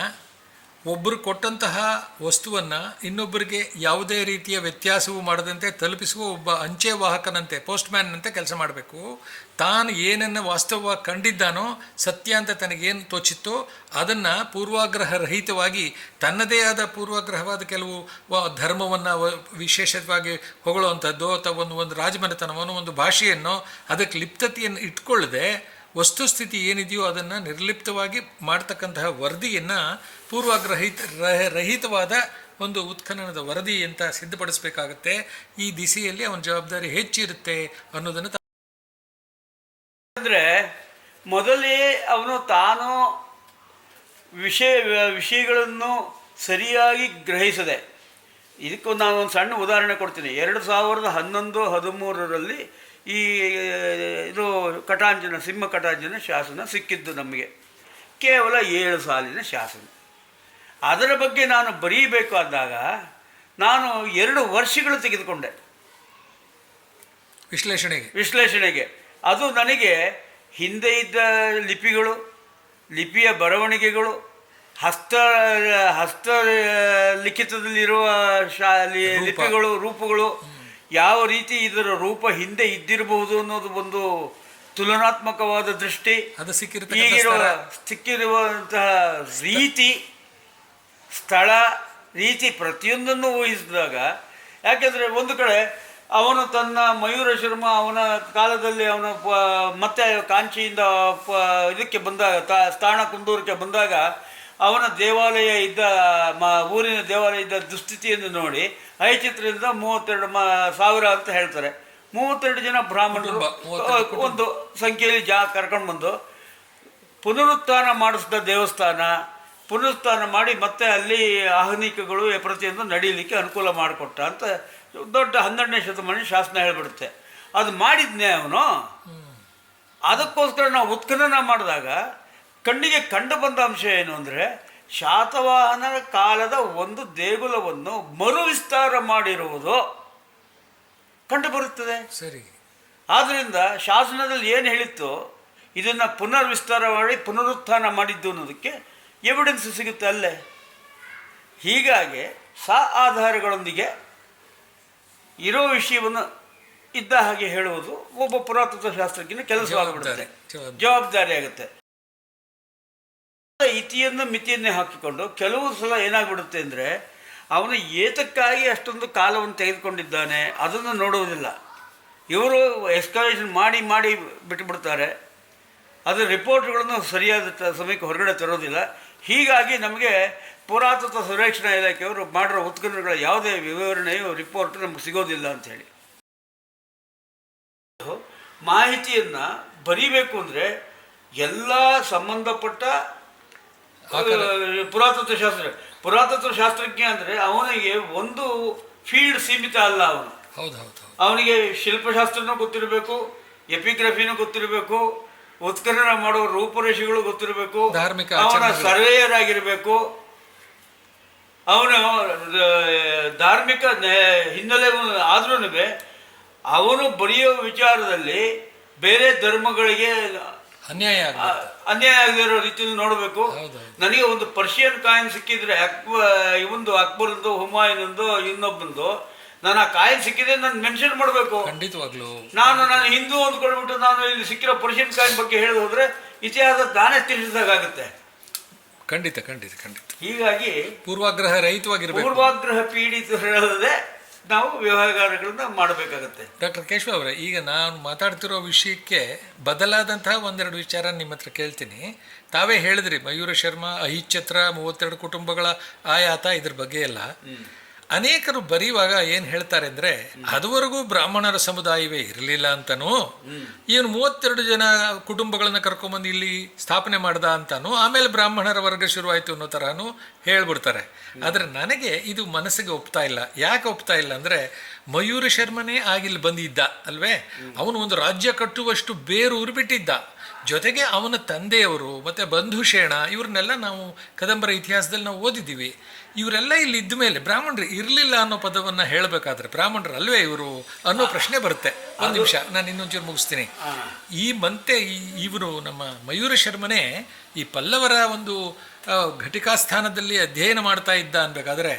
ಒಬ್ಬರು ಕೊಟ್ಟಂತಹ ವಸ್ತುವನ್ನು ಇನ್ನೊಬ್ಬರಿಗೆ ಯಾವುದೇ ರೀತಿಯ ವ್ಯತ್ಯಾಸವೂ ಮಾಡದಂತೆ, ತಲುಪಿಸುವ ಒಬ್ಬ ಅಂಚೆ ವಾಹಕನಂತೆ, ಪೋಸ್ಟ್ಮ್ಯಾನ್ನಂತೆ ಕೆಲಸ ಮಾಡಬೇಕು. ತಾನು ಏನನ್ನು ವಾಸ್ತವವಾಗಿ ಕಂಡಿದ್ದಾನೋ, ಸತ್ಯ ಅಂತ ತನಗೇನು ತೋಚಿತ್ತೋ, ಅದನ್ನು ಪೂರ್ವಾಗ್ರಹ ರಹಿತವಾಗಿ, ತನ್ನದೇ ಆದ ಪೂರ್ವಾಗ್ರಹವಾದ ಕೆಲವು ಧರ್ಮವನ್ನು ವಿಶೇಷವಾಗಿ ಹೊಗಳುವಂಥದ್ದು ಅಥವಾ ಒಂದು ಒಂದು ರಾಜಮನೆತನವನ್ನು ಒಂದು ಭಾಷೆಯನ್ನು, ಅದಕ್ಕೆ ಲಿಪ್ತತೆಯನ್ನು ಇಟ್ಕೊಳ್ಳದೆ ವಸ್ತುಸ್ಥಿತಿ ಏನಿದೆಯೋ ಅದನ್ನು ನಿರ್ಲಿಪ್ತವಾಗಿ ಮಾಡ್ತಕ್ಕಂತಹ ವರದಿಯನ್ನು ಪೂರ್ವಾಗ್ರಹಿತ ರಹ- ರಹಿತವಾದ ಒಂದು ಉತ್ಖನನದ ವರದಿ ಅಂತ ಸಿದ್ಧಪಡಿಸಬೇಕಾಗತ್ತೆ. ಈ ದಿಸೆಯಲ್ಲಿ ಅವನ ಜವಾಬ್ದಾರಿ ಹೆಚ್ಚಿರುತ್ತೆ ಅನ್ನೋದನ್ನು ಅಂದರೆ ಮೊದಲೇ ಅವನು ತಾನು ವಿಷಯ, ವಿಷಯಗಳನ್ನು ಸರಿಯಾಗಿ ಗ್ರಹಿಸದೆ. ಇದಕ್ಕೂ ನಾನು ಒಂದು ಸಣ್ಣ ಉದಾಹರಣೆ ಕೊಡ್ತೀನಿ. ಎರಡು ಸಾವಿರದ ಹನ್ನೊಂದು, ಹದಿಮೂರರಲ್ಲಿ ಈ ಇದು ಕಟಾಂಜನ ಸಿಂಹ ಕಟಾಂಜನ ಶಾಸನ ಸಿಕ್ಕಿದ್ದು ನಮಗೆ. ಕೇವಲ ಏಳು ಸಾಲಿನ ಶಾಸನ. ಅದರ ಬಗ್ಗೆ ನಾನು ಬರೀಬೇಕು ಅಂದಾಗ ನಾನು ಎರಡು ವರ್ಷಗಳು ತೆಗೆದುಕೊಂಡೆ. ವಿಶ್ಲೇಷಣೆಗೆ. ವಿಶ್ಲೇಷಣೆಗೆ. ಅದು ನನಗೆ ಹಿಂದೆ ಇದ್ದ ಲಿಪಿಗಳು ಲಿಪಿಯ ಬರವಣಿಗೆಗಳು ಹಸ್ತ ಹಸ್ತ ಲಿಖಿತದಲ್ಲಿರುವ ಶಾ ಲಿಪಿಗಳು ರೂಪಗಳು ಯಾವ ರೀತಿ ಇದರ ರೂಪ ಹಿಂದೆ ಇದ್ದಿರಬಹುದು ಅನ್ನೋದು ಒಂದು ತುಲನಾತ್ಮಕವಾದ ದೃಷ್ಟಿ. ಅದು ಸಿಕ್ಕಿರುತ್ತೆ ಈಗಿರುವ ಸಿಕ್ಕಿರುವಂತಹ ರೀತಿ ಸ್ಥಳ ರೀತಿ ಪ್ರತಿಯೊಂದನ್ನು ಊಹಿಸಿದಾಗ ಯಾಕೆಂದರೆ ಒಂದು ಕಡೆ ಅವನು ತನ್ನ ಮಯೂರ ಶರ್ಮ ಅವನ ಕಾಲದಲ್ಲಿ ಅವನ ಪ- ಮತ್ತೆ ಕಾಂಚಿಯಿಂದ ಪ- ಇದಕ್ಕೆ ಬಂದಾಗ ತಾ ಸ್ಥಾನ ಕುಂದೂರಕ್ಕೆ ಬಂದಾಗ ಅವನ ದೇವಾಲಯ ಇದ್ದ ಮ ಊರಿನ ದೇವಾಲಯ ಇದ್ದ ದುಸ್ಥಿತಿಯನ್ನು ನೋಡಿ ಐಚಿತ್ರದಿಂದ ಮೂವತ್ತೆರಡು ಮ ಸಾವಿರ ಅಂತ ಹೇಳ್ತಾರೆ. ಮೂವತ್ತೆರಡು ಜನ ಬ್ರಾಹ್ಮಣರು. ಒಂದು ಸಂಖ್ಯೆಯಲ್ಲಿ ಜಾ ಕರ್ಕೊಂಡು ಬಂದು ಪುನರುತ್ಥಾನ ಮಾಡಿಸಿದ ದೇವಸ್ಥಾನ ಪುನರುತ್ಥಾನ ಮಾಡಿ ಮತ್ತೆ ಅಲ್ಲಿ ಆಹ್ನಿಕಗಳು ಪ್ರತಿಯೊಂದು ನಡೀಲಿಕ್ಕೆ ಅನುಕೂಲ ಮಾಡಿಕೊಟ್ಟ ಅಂತ ದೊಡ್ಡ ಹನ್ನೆರಡನೇ ಶತಮಾನ ಶಾಸನ ಹೇಳ್ಬಿಡುತ್ತೆ. ಅದು ಮಾಡಿದ್ನೇ ಅವನು. ಅದಕ್ಕೋಸ್ಕರ ನಾವು ಉತ್ಖನನ ಮಾಡಿದಾಗ ಕಣ್ಣಿಗೆ ಕಂಡು ಬಂದ ಅಂಶ ಏನು ಅಂದರೆ ಶಾತವಾಹನರ ಕಾಲದ ಒಂದು ದೇಗುಲವನ್ನು ಮರು ವಿಸ್ತಾರ ಮಾಡಿರುವುದು ಕಂಡುಬರುತ್ತದೆ ಸರಿ. ಆದ್ದರಿಂದ ಶಾಸನದಲ್ಲಿ ಏನು ಹೇಳಿತ್ತು ಇದನ್ನು ಪುನರ್ ವಿಸ್ತಾರ ಮಾಡಿ ಪುನರುತ್ಥಾನ ಮಾಡಿದ್ದು ಅನ್ನೋದಕ್ಕೆ ಎವಿಡೆನ್ಸ್ ಸಿಗುತ್ತೆ ಅಲ್ಲೇ. ಹೀಗಾಗಿ ಸಾ ಆಧಾರಗಳೊಂದಿಗೆ ಇರೋ ವಿಷಯವನ್ನು ಇದ್ದ ಹಾಗೆ ಹೇಳುವುದು ಒಬ್ಬ ಪುರಾತತ್ವ ಶಾಸ್ತ್ರಜ್ಞನ ಕೆಲಸವಾಗಿಬಿಡುತ್ತೆ ಜವಾಬ್ದಾರಿ. ಜವಾಬ್ದಾರಿ ಆಗುತ್ತೆ. ಇತಿಯನ್ನು ಮಿತಿಯನ್ನೇ ಹಾಕಿಕೊಂಡು ಕೆಲವು ಸಲ ಏನಾಗ್ಬಿಡುತ್ತೆ ಅಂದರೆ ಅವನು ಏತಕ್ಕಾಗಿ ಅಷ್ಟೊಂದು ಕಾಲವನ್ನು ತೆಗೆದುಕೊಂಡಿದ್ದಾನೆ, ಅದನ್ನು ನೋಡುವುದಿಲ್ಲ. ಇವರು ಎಸ್ಕಲೇಷನ್ ಮಾಡಿ ಮಾಡಿ ಬಿಟ್ಟುಬಿಡ್ತಾರೆ ಅದು ರಿಪೋರ್ಟ್ಗಳನ್ನು ಸರಿಯಾದ ಸಮಯಕ್ಕೆ ಹೊರಗಡೆ ತರೋದಿಲ್ಲ. ಹೀಗಾಗಿ ನಮಗೆ ಪುರಾತತ್ವ ಸಂರಕ್ಷಣಾ ಇಲಾಖೆಯವರು ಮಾಡಿರೋ ಉತ್ಖನನಗಳ ಯಾವುದೇ ವಿವರಣೆಯು, ರಿಪೋರ್ಟ್ ನಮ್ಗೆ ಸಿಗೋದಿಲ್ಲ ಅಂಥೇಳಿ ಮಾಹಿತಿಯನ್ನು ಬರೀಬೇಕು ಅಂದರೆ ಎಲ್ಲ ಸಂಬಂಧಪಟ್ಟ ಪುರಾತತ್ವ ಶಾಸ್ತ್ರ. ಪುರಾತತ್ವ ಶಾಸ್ತ್ರಜ್ಞ ಅಂದರೆ ಅವನಿಗೆ ಒಂದು ಫೀಲ್ಡ್ ಸೀಮಿತ ಅಲ್ಲ ಅವನು. ಹೌದು ಅವನಿಗೆ ಶಿಲ್ಪಶಾಸ್ತ್ರನೂ ಗೊತ್ತಿರಬೇಕು ಎಪಿಗ್ರಫಿನೂ ಗೊತ್ತಿರಬೇಕು ಉತ್ಕರ್ಣ ಮಾಡೋ ರೂಪರೇಷೆಗಳು ಗೊತ್ತಿರಬೇಕು ಧಾರ್ಮಿಕ ಅವನ. ಸರ್ವೇಯರ್ ಆಗಿರಬೇಕು. ಅವನು ಧಾರ್ಮಿಕ ಹಿನ್ನೆಲೆ ಆದ್ರೂ ಅವನು ಬರೆಯೋ ವಿಚಾರದಲ್ಲಿ ಬೇರೆ ಧರ್ಮಗಳಿಗೆ ಅನ್ಯಾಯ ಅನ್ಯಾಯ ಆಗದಿರೋ ರೀತಿಯಲ್ಲಿ ನೋಡಬೇಕು. ನನಗೆ ಒಂದು ಪರ್ಷಿಯನ್ ಕಾಯಿನ್ ಸಿಕ್ಕಿದ್ರೆ ಅಕ್ಬ ಇವಂದು ಅಕ್ಬರ್ದು ಹುಮಾಯೂನಂದು ಇನ್ನೊಬ್ಬಂದು ನಾನು ಆ ಕಾಯಿನ್ ಸಿಕ್ಕಿದ್ರೆ ನಾನು ಮೆನ್ಷನ್ ಮಾಡಬೇಕು. ಖಂಡಿತವಾಗ್ಲು. ನಾನು ನಾನು ಹಿಂದೂ ಅಂದ್ಕೊಂಡ್ಬಿಟ್ಟು ನಾನು ಇಲ್ಲಿ ಸಿಕ್ಕಿರೋ ಪರ್ಷಿಯನ್ ಕಾಯಿನ್ ಬಗ್ಗೆ ಹೇಳಿ ಹೋದ್ರೆ ಇತಿಹಾಸ ತಾನೇ ತಿಳಿಸಿದಾಗುತ್ತೆ ಖಂಡಿತ ಖಂಡಿತ ಖಂಡಿತ. ಹೀಗಾಗಿ ಪೂರ್ವಾಗ್ರಹ ರಹಿತವಾಗಿರ್ಬೇಕು. ಪೂರ್ವಾಗ್ರಹ ಪೀಡಿತರಲ್ಲದೆ ನಾವು ವ್ಯವಹಾರಗಳನ್ನ ಮಾಡಬೇಕಾಗತ್ತೆ. ಡಾಕ್ಟರ್ ಕೇಶವ ಅವರೇ ಈಗ ನಾನು ಮಾತಾಡ್ತಿರೋ ವಿಷಯಕ್ಕೆ ಬದಲಾದಂತಹ ಒಂದೆರಡು ವಿಚಾರ ನಿಮ್ಮ ಹತ್ರ ಕೇಳ್ತೀನಿ. ತಾವೇ ಹೇಳಿದ್ರಿ ಮಯೂರ ಶರ್ಮಾ ಅಹಿಚ್ಛತ್ರ ಮೂವತ್ತೆರಡು ಕುಟುಂಬಗಳ ಆಯಾತ ಇದ್ರ ಬಗ್ಗೆ ಎಲ್ಲ. ಅನೇಕರು ಬರೆಯುವಾಗ ಏನು ಹೇಳ್ತಾರೆ ಅಂದ್ರೆ, ಅದುವರೆಗೂ ಬ್ರಾಹ್ಮಣರ ಸಮುದಾಯವೇ ಇರಲಿಲ್ಲ ಅಂತನೂ, ಇವನು ಮೂವತ್ತೆರಡು ಜನ ಕುಟುಂಬಗಳನ್ನ ಕರ್ಕೊಂಬಂದು ಇಲ್ಲಿ ಸ್ಥಾಪನೆ ಮಾಡ್ದ ಅಂತಾನು, ಆಮೇಲೆ ಬ್ರಾಹ್ಮಣರ ವರ್ಗ ಶುರುವಾಯಿತು ಅನ್ನೋ ತರಹನು ಹೇಳ್ಬಿಡ್ತಾರೆ. ಆದರೆ ನನಗೆ ಇದು ಮನಸ್ಸಿಗೆ ಒಪ್ತಾ ಇಲ್ಲ. ಯಾಕೆ ಒಪ್ತಾ ಇಲ್ಲ ಅಂದ್ರೆ, ಮಯೂರ ಶರ್ಮನೇ ಆಗಿಲ್ಲಿ ಬಂದಿದ್ದ, ಅಲ್ವೇ? ಅವನು ಒಂದು ರಾಜ್ಯ ಕಟ್ಟುವಷ್ಟು ಬೇರೂರು ಬಿಟ್ಟಿದ್ದ. ಜೊತೆಗೆ ಅವನ ತಂದೆಯವರು ಮತ್ತು ಬಂಧುಷೇಣ ಇವ್ರನ್ನೆಲ್ಲ ನಾವು ಕದಂಬರ ಇತಿಹಾಸದಲ್ಲಿ ನಾವು ಓದಿದ್ದೀವಿ. ಇವರೆಲ್ಲ ಇಲ್ಲಿ ಇದ್ದ ಮೇಲೆ ಬ್ರಾಹ್ಮಣರು ಇರಲಿಲ್ಲ ಅನ್ನೋ ಪದವನ್ನು ಹೇಳಬೇಕಾದ್ರೆ ಬ್ರಾಹ್ಮಣರು ಅಲ್ವೇ ಇವರು ಅನ್ನೋ ಪ್ರಶ್ನೆ ಬರುತ್ತೆ. ಒಂದು ನಿಮಿಷ ನಾನು ಇನ್ನೊಂಚೂರು ಮುಗಿಸ್ತೀನಿ. ಈ ಮಂತೆ ಇವರು ನಮ್ಮ ಮಯೂರ ಶರ್ಮನೇ ಈ ಪಲ್ಲವರ ಒಂದು ಘಟಿಕಾಸ್ಥಾನದಲ್ಲಿ ಘಟಿಕಾ ಸ್ಥಾನದಲ್ಲಿ ಅಧ್ಯಯನ ಮಾಡ್ತಾ ಇದ್ದ ಅನ್ಬೇಕಾದ್ರೆ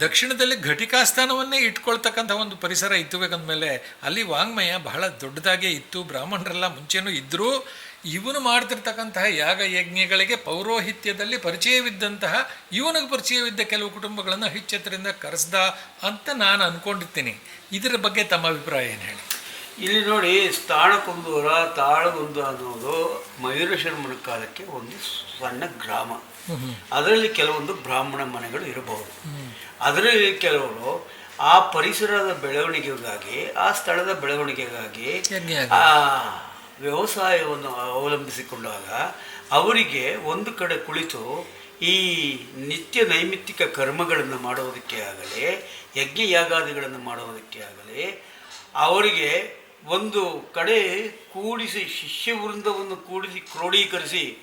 ದಕ್ಷಿಣದಲ್ಲಿ ಘಟಿಕಾ ಸ್ಥಾನವನ್ನೇ ಇಟ್ಕೊಳ್ತಕ್ಕಂಥ ಒಂದು ಪರಿಸರ ಇತ್ತು ಬೇಕಂದ ಮೇಲೆ ಅಲ್ಲಿ ವಾಂಗ್ಮಯ ಬಹಳ ದೊಡ್ಡದಾಗೇ ಇತ್ತು. ಬ್ರಾಹ್ಮಣರೆಲ್ಲ ಮುಂಚೆನೂ ಇದ್ದರೂ ಇವನು ಮಾಡ್ತಿರ್ತಕ್ಕಂತಹ ಯಾಗ ಯಜ್ಞಗಳಿಗೆ ಪೌರೋಹಿತ್ಯದಲ್ಲಿ ಪರಿಚಯವಿದ್ದಂತಹ ಇವನಿಗೆ ಪರಿಚಯವಿದ್ದ ಕೆಲವು ಕುಟುಂಬಗಳನ್ನು ಹಿಚ್ಚೆತ್ತರಿಂದ ಕರೆಸ್ದ ಅಂತ ನಾನು ಅಂದ್ಕೊಂಡಿರ್ತೀನಿ ಇದರ ಬಗ್ಗೆ ತಮ್ಮ ಅಭಿಪ್ರಾಯ ಏನು ಹೇಳಿ? ಇಲ್ಲಿ ನೋಡಿ ಸ್ಥಾಣಕುಂದೂರ ತಾಳಗುಂದ ಅನ್ನೋದು ಮಯೂರ ಶರ್ಮನ ಕಾಲಕ್ಕೆ ಒಂದು ಸಣ್ಣ ಗ್ರಾಮ. ಅದರಲ್ಲಿ ಕೆಲವೊಂದು ಬ್ರಾಹ್ಮಣ ಮನೆಗಳು ಇರಬಹುದು. ಅದರಲ್ಲಿ ಕೆಲವರು ಆ ಪರಿಸರದ ಬೆಳವಣಿಗೆಗಾಗಿ ಆ ಸ್ಥಳದ ಬೆಳವಣಿಗೆಗಾಗಿ ಆ ವ್ಯವಸಾಯವನ್ನು ಅವಲಂಬಿಸಿಕೊಂಡಾಗ ಅವರಿಗೆ ಒಂದು ಕಡೆ ಕುಳಿತು ಈ ನಿತ್ಯ ನೈಮಿತ್ತಿಕ ಕರ್ಮಗಳನ್ನು ಮಾಡುವುದಕ್ಕೆ ಆಗಲಿ ಯಜ್ಞ ಯಾಗಾದಿಗಳನ್ನು ಮಾಡುವುದಕ್ಕೆ ಆಗಲಿ, ಅವರಿಗೆ ಒಂದು ಕಡೆ ಕೂಡಿಸಿ ಶಿಷ್ಯ ವೃಂದವನ್ನು ಕೂಡಿಸಿ ಕ್ರೋಢೀಕರಿಸಿ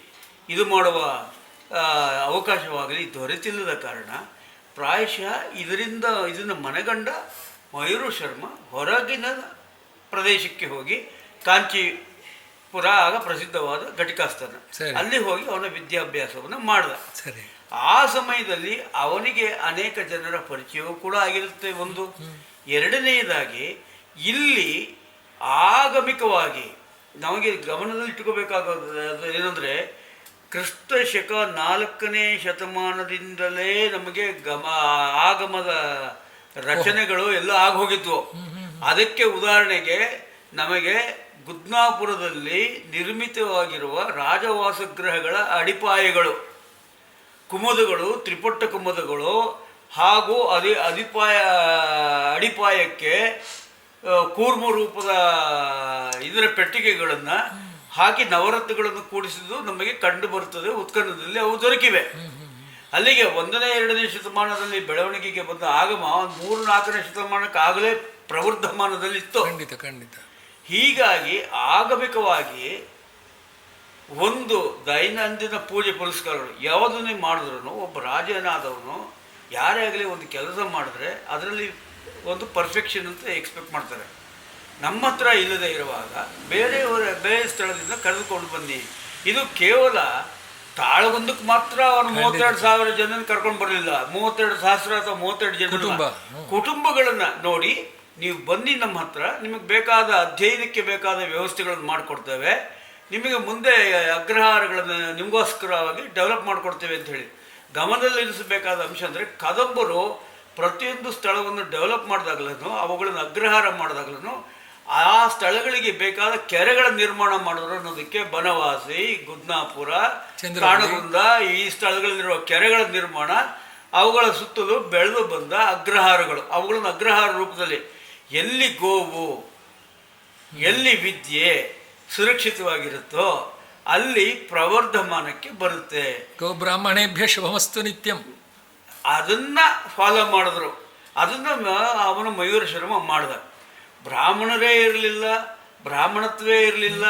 ಇದು ಮಾಡುವ ಅವಕಾಶವಾಗಲಿ ದೊರೆತಿಲ್ಲದ ಕಾರಣ ಪ್ರಾಯಶಃ ಇದರಿಂದ ಇದನ್ನು ಮನಗಂಡ ಮಯೂರು ಶರ್ಮ ಹೊರಗಿನ ಪ್ರದೇಶಕ್ಕೆ ಹೋಗಿ ಕಾಂಚೀಪುರ ಆಗ ಪ್ರಸಿದ್ಧವಾದ ಘಟಿಕಾಸ್ಥಾನ. ಸರಿ. ಅಲ್ಲಿ ಹೋಗಿ ಅವನ ವಿದ್ಯಾಭ್ಯಾಸವನ್ನು ಮಾಡಿದ. ಸರಿ. ಆ ಸಮಯದಲ್ಲಿ ಅವನಿಗೆ ಅನೇಕ ಜನರ ಪರಿಚಯವೂ ಕೂಡ ಆಗಿರುತ್ತೆ ಒಂದು. ಎರಡನೆಯದಾಗಿ ಇಲ್ಲಿ ಆಗಮಿಕವಾಗಿ ನಮಗೆ ಗಮನದಲ್ಲಿಟ್ಟುಕೋಬೇಕಾಗೋದು ಏನಂದರೆ ಕ್ರಿಸ್ತ ಶಕ ನಾಲ್ಕನೇ ಶತಮಾನದಿಂದಲೇ ನಮಗೆ ಗಮ ಆಗಮದ ರಚನೆಗಳು ಎಲ್ಲ ಆಗೋಗಿದ್ವು ಅದಕ್ಕೆ ಉದಾಹರಣೆಗೆ ನಮಗೆ ಗುದ್ನಾಪುರದಲ್ಲಿ ನಿರ್ಮಿತವಾಗಿರುವ ರಾಜವಾಸಗೃಹಗಳ ಅಡಿಪಾಯಗಳು. ಕುಮುದಗಳು, ತ್ರಿಪುಟ್ಟ ಕುಮುದಗಳು ಹಾಗೂ ಅದಿ ಅಡಿಪಾಯ ಅಡಿಪಾಯಕ್ಕೆ ಕೂರ್ಮ ರೂಪದ ಇದರ ಪೆಟ್ಟಿಗೆಗಳನ್ನು ಹಾಕಿ ನವರತ್ನಗಳನ್ನು ಕೂಡಿಸಿದ್ದು ನಮಗೆ ಕಂಡು ಬರುತ್ತದೆ. ಉತ್ಖನದಲ್ಲಿ ಅವು ದೊರಕಿವೆ. ಅಲ್ಲಿಗೆ ಒಂದನೇ, ಎರಡನೇ ಶತಮಾನದಲ್ಲಿ ಬೆಳವಣಿಗೆಗೆ ಬಂದ ಆಗಮ ಮೂರು ನಾಲ್ಕನೇ ಶತಮಾನಕ್ಕಾಗಲೇ ಪ್ರವರ್ಧಮಾನದಲ್ಲಿತ್ತು. ಖಂಡಿತ ಖಂಡಿತ. ಹೀಗಾಗಿ ಆಗಮಿಕವಾಗಿ ಒಂದು ದೈನಂದಿನ ಪೂಜೆ ಪುರಸ್ಕಾರಗಳು ಯಾವುದನ್ನೇ ಮಾಡಿದ್ರು ಒಬ್ಬ ರಾಜನಾದವನು ಯಾರೇ ಆಗಲಿ ಒಂದು ಕೆಲಸ ಮಾಡಿದ್ರೆ ಅದರಲ್ಲಿ ಒಂದು ಪರ್ಫೆಕ್ಷನ್ ಅಂತ ಎಕ್ಸ್ಪೆಕ್ಟ್ ಮಾಡ್ತಾರೆ. ನಮ್ಮ ಹತ್ರ ಇಲ್ಲದೆ ಇರುವಾಗ ಬೇರೆಯವರ ಬೇರೆ ಸ್ಥಳದಿಂದ ಕರೆದುಕೊಂಡು ಬನ್ನಿ. ಇದು ಕೇವಲ ತಾಳಗೊಂದಕ್ಕೆ ಮಾತ್ರ ಅವನು ಮೂವತ್ತೆರಡು ಸಾವಿರ ಜನ ಕರ್ಕೊಂಡು ಬರಲಿಲ್ಲ. ಮೂವತ್ತೆರಡು ಸಹಸ್ರ ಅಥವಾ ಮೂವತ್ತೆರಡು ಜನ. ಕುಟುಂಬಗಳನ್ನ ನೋಡಿ ನೀವು ಬನ್ನಿ ನಮ್ಮ ಹತ್ರ ನಿಮಗೆ ಬೇಕಾದ ಅಧ್ಯಯನಕ್ಕೆ ಬೇಕಾದ ವ್ಯವಸ್ಥೆಗಳನ್ನು ಮಾಡಿಕೊಡ್ತೇವೆ. ನಿಮಗೆ ಮುಂದೆ ಅಗ್ರಹಾರಗಳನ್ನು ನಿಮಗೋಸ್ಕರವಾಗಿ ಡೆವಲಪ್ ಮಾಡಿಕೊಡ್ತೇವೆ ಅಂತ ಹೇಳಿ. ಗಮನದಲ್ಲಿರಿಸಬೇಕಾದ ಅಂಶ ಅಂದರೆ ಕದಂಬರು ಪ್ರತಿಯೊಂದು ಸ್ಥಳವನ್ನು ಡೆವಲಪ್ ಮಾಡಿದಾಗಲೂ ಅವುಗಳನ್ನು ಅಗ್ರಹಾರ ಮಾಡಿದಾಗಲೂ ಆ ಸ್ಥಳಗಳಿಗೆ ಬೇಕಾದ ಕೆರೆಗಳ ನಿರ್ಮಾಣ ಮಾಡಿದ್ರು ಅನ್ನೋದಕ್ಕೆ ಬನವಾಸಿ ಗುದ್ನಾಪುರ. ಕಾಣಗುಂದ ಈ ಸ್ಥಳಗಳಲ್ಲಿರುವ ಕೆರೆಗಳ ನಿರ್ಮಾಣ ಅವುಗಳ ಸುತ್ತಲೂ ಬೆಳೆದು ಬಂದ ಅಗ್ರಹಾರಗಳು. ಅವುಗಳನ್ನು ಅಗ್ರಹಾರ ರೂಪದಲ್ಲಿ ಎಲ್ಲಿ ಗೋವು ಎಲ್ಲಿ ವಿದ್ಯೆ ಸುರಕ್ಷಿತವಾಗಿರುತ್ತೋ ಅಲ್ಲಿ ಪ್ರವರ್ಧಮಾನಕ್ಕೆ ಬರುತ್ತೆ. ಗೋಬ್ರಾಹ್ಮಣೇಭ್ಯ ಶುಭಮಸ್ತು ನಿತ್ಯಂ. ಅದನ್ನ ಫಾಲೋ ಮಾಡಿದ್ರು. ಅದನ್ನ ಅವನು ಮಯೂರ ಶರ್ಮ ಮಾಡ್ದ. ಬ್ರಾಹ್ಮಣರೇ ಇರಲಿಲ್ಲ ಬ್ರಾಹ್ಮಣತ್ವೇ ಇರಲಿಲ್ಲ.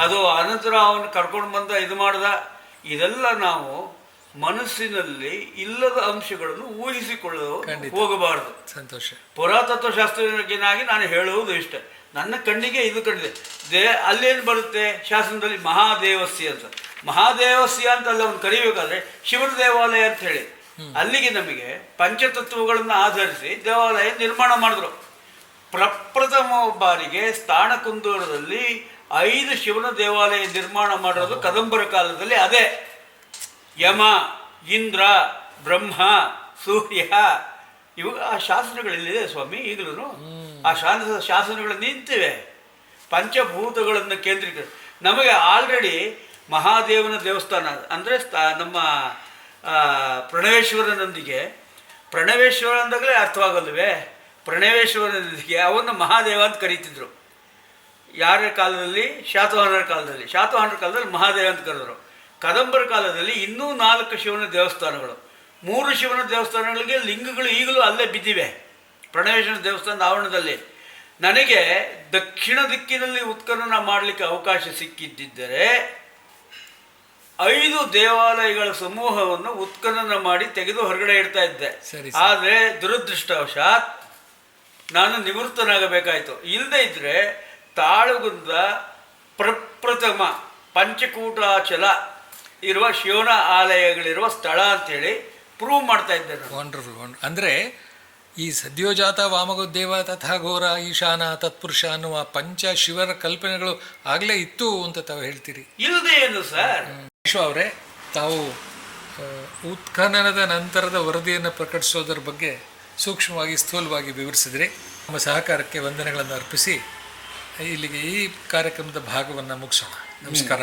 ಅದು ಅನಂತರ ಅವನು ಕರ್ಕೊಂಡು ಬಂದ ಇದು ಮಾಡ್ದ. ಇದೆಲ್ಲ ನಾವು ಮನಸ್ಸಿನಲ್ಲಿ ಇಲ್ಲದ ಅಂಶಗಳನ್ನು ಊಹಿಸಿಕೊಳ್ಳಲು. ಹೋಗಬಾರದು. ಸಂತೋಷ. ಪುರಾತತ್ವ ಶಾಸ್ತ್ರಜ್ಞನಾಗಿ ನಾನು ಹೇಳುವುದು ಇಷ್ಟ. ನನ್ನ ಕಣ್ಣಿಗೆ ಇದು ಕಂಡಿದೆ. ದೇ ಅಲ್ಲೇನು ಬರುತ್ತೆ? ಶಾಸನದಲ್ಲಿ ಮಹಾದೇವಸ್ಯ ಅಂತ. ಮಹಾದೇವಸ್ಯ ಅಂತ ಅಲ್ಲ ಅವ್ನು ಕರಿಬೇಕಾದ್ರೆ ಶಿವನ ದೇವಾಲಯ ಅಂತ ಹೇಳಿ. ಅಲ್ಲಿಗೆ ನಮಗೆ ಪಂಚತತ್ವಗಳನ್ನು ಆಧರಿಸಿ ದೇವಾಲಯ ನಿರ್ಮಾಣ ಮಾಡಿದ್ರು. ಪ್ರಪ್ರಥಮ ಬಾರಿಗೆ ಸ್ಥಾನಕುಂದೂರದಲ್ಲಿ ಐದು ಶಿವನ ದೇವಾಲಯ ನಿರ್ಮಾಣ ಮಾಡಿರೋದು ಕದಂಬರ ಕಾಲದಲ್ಲಿ ಅದೇ. ಯಮ ಇಂದ್ರ ಬ್ರಹ್ಮ ಸೂರ್ಯ ಇವು ಆ ಶಾಸನಗಳಲ್ಲಿದೆ ಸ್ವಾಮಿ ಈಗಲೂ ಆ ಶಾಸ ಶಾಸನಗಳು ನಿಂತಿವೆ. ಪಂಚಭೂತಗಳನ್ನು ಕೇಂದ್ರೀಕ ನಮಗೆ ಆಲ್ರೆಡಿ ಮಹಾದೇವನ ದೇವಸ್ಥಾನ ಅಂದರೆ ನಮ್ಮ ಪ್ರಣವೇಶ್ವರನೊಂದಿಗೆ ಪ್ರಣವೇಶ್ವರ ಅಂದಾಗಲೇ ಅರ್ಥವಾಗಲ್ವೇ? ಪ್ರಣವೇಶ್ವರನೊಂದಿಗೆ ಅವನ್ನ ಮಹಾದೇವ ಅಂತ ಕರೀತಿದ್ರು. ಯಾರ ಕಾಲದಲ್ಲಿ? ಶಾತವಾಹನರ ಕಾಲದಲ್ಲಿ. ಶಾತವಾಹನರ ಕಾಲದಲ್ಲಿ ಮಹಾದೇವ ಅಂತ ಕರೆದರು. ಕದಂಬರ ಕಾಲದಲ್ಲಿ ಇನ್ನೂ ನಾಲ್ಕು ಶಿವನ ದೇವಸ್ಥಾನಗಳು. ಮೂರು ಶಿವನ ದೇವಸ್ಥಾನಗಳಿಗೆ ಲಿಂಗಗಳು ಈಗಲೂ ಅಲ್ಲೇ ಬಿದ್ದಿವೆ. ಪ್ರಣವೇಶ್ವರ ದೇವಸ್ಥಾನದ ಆವರಣದಲ್ಲಿ. ನನಗೆ ದಕ್ಷಿಣ ದಿಕ್ಕಿನಲ್ಲಿ ಉತ್ಖನನ ಮಾಡಲಿಕ್ಕೆ ಅವಕಾಶ ಸಿಕ್ಕಿದ್ದಿದ್ದರೆ ಐದು ದೇವಾಲಯಗಳ ಸಮೂಹವನ್ನು ಉತ್ಖನನ ಮಾಡಿ ತೆಗೆದು ಹೊರಗಡೆ ಇಡ್ತಾ ಇದ್ದೆ. ಆದರೆ ದುರದೃಷ್ಟವಶಾತ್ ನಾನು ನಿವೃತ್ತನಾಗಬೇಕಾಯಿತು. ಇಲ್ಲದೇ ಇದ್ದರೆ ತಾಳುಗುಂದ ಪ್ರಪ್ರಥಮ ಪಂಚಕೂಟಾಚಲ ಇರುವ ಶಿವನ ಆಲಯಗಳಿರುವ ಸ್ಥಳ ಅಂತೇಳಿ ಪ್ರೂವ್ ಮಾಡ್ತಾ ಇದ್ದಾರೆ ನಾನು ವಂಡರ್ಫುಲ್ ವಂಡರ್ ಅಂದರೆ ಈ ಸದ್ಯೋಜಾತ ವಾಮಗೋದೇವ ತಥಾ ಘೋರ ಈಶಾನ ತತ್ಪುರುಷ ಅನ್ನುವ ಪಂಚ ಶಿವರ ಕಲ್ಪನೆಗಳು ಆಗಲೇ ಇತ್ತು ಅಂತ ತಾವು ಹೇಳ್ತೀರಿ. ಇಲ್ಲದೆ ಏನು ಸರ್? ವಿಶ್ವ ಅವರೇ ತಾವು ಉತ್ಖನನದ ನಂತರದ ವರದಿಯನ್ನು ಪ್ರಕಟಿಸೋದರ ಬಗ್ಗೆ ಸೂಕ್ಷ್ಮವಾಗಿ ಸ್ಥೂಲವಾಗಿ ವಿವರಿಸಿದ್ರಿ. ನಮ್ಮ ಸಹಕಾರಕ್ಕೆ ವಂದನೆಗಳನ್ನು ಅರ್ಪಿಸಿ ಇಲ್ಲಿಗೆ ಈ ಕಾರ್ಯಕ್ರಮದ ಭಾಗವನ್ನು ಮುಗಿಸೋಣ. ನಮಸ್ಕಾರ.